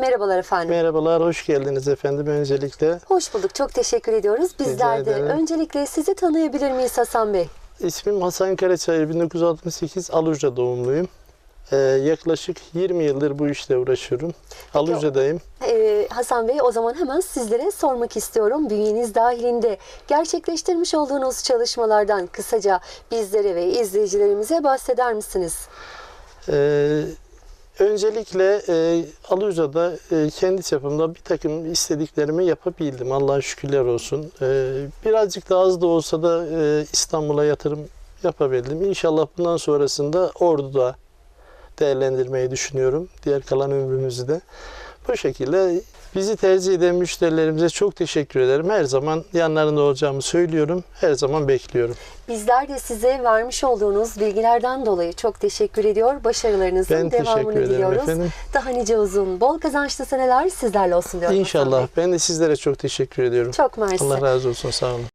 Merhabalar efendim. Merhabalar, hoş geldiniz efendim öncelikle. Hoş bulduk. Çok teşekkür ediyoruz. Bizler de öncelikle sizi tanıyabilir miyiz Hasan Bey? İsmim Hasan Karaçayır, 1968 Aluca doğumluyum. Ee, yaklaşık 20 yıldır bu işle uğraşıyorum. Aluca'dayım. Ee, Hasan Bey o zaman hemen sizlere sormak istiyorum. Bünyeniz dahilinde gerçekleştirmiş olduğunuz çalışmalardan kısaca bizlere ve izleyicilerimize bahseder misiniz? Ee, öncelikle e, Aluca'da e, kendi çapımda bir takım istediklerimi yapabildim. Allah'a şükürler olsun. Ee, birazcık da az da olsa da e, İstanbul'a yatırım yapabildim. İnşallah bundan sonrasında Ordu'da değerlendirmeyi düşünüyorum. Diğer kalan ömrümüzü de. Bu şekilde bizi tercih eden müşterilerimize çok teşekkür ederim. Her zaman yanlarında olacağımı söylüyorum. Her zaman bekliyorum. Bizler de size vermiş olduğunuz bilgilerden dolayı çok teşekkür ediyor. Başarılarınızın Ben devamını diliyoruz. efendim. Daha nice uzun, bol kazançlı seneler sizlerle olsun diyorum İnşallah. Ben de sizlere çok teşekkür ediyorum. Çok mersi. Allah razı olsun. Sağ olun.